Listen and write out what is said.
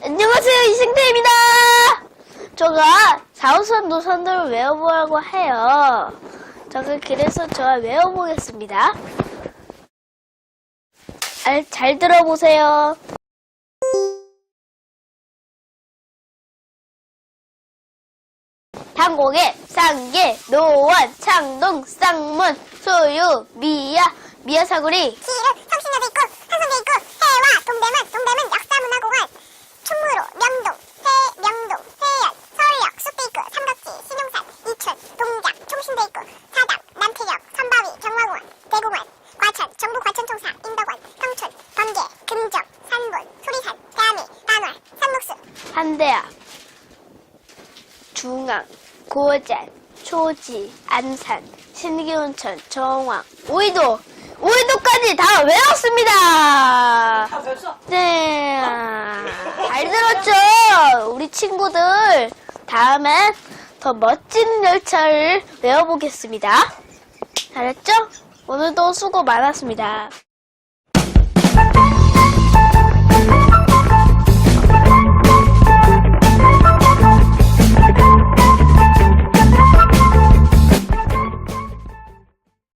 안녕하세요, 이승태입니다. 제가 4호선 노선도를 외워보라고 해요. 제가 그래서 저와 외워보겠습니다. 잘, 잘 들어보세요. 당곡에 쌍계, 노원, 창동, 쌍문, 소유, 미야, 미야사구리, 지일은 성신여대 있고 한성대 있고 해와 동대문 동대문 역사문화공원. 충무로 명동 해 명동 해연 서울역 숲대 있고 삼각지 신용산 이춘 동작 총신대 있고 사당 남태역 선바위 경마공원 대공원 과천 정부 과천총사 인덕원 평촌 번개 금정 산본 소리산 대암리 난화 산목수. 한대야, 중앙, 고잔, 초지, 안산, 신기운천, 정왕, 오이도, 오이도까지 다 외웠습니다. 다 벌써? 네, 잘 들었죠? 우리 친구들 다음엔 더 멋진 열차를 외워보겠습니다. 잘했죠? 오늘도 수고 많았습니다.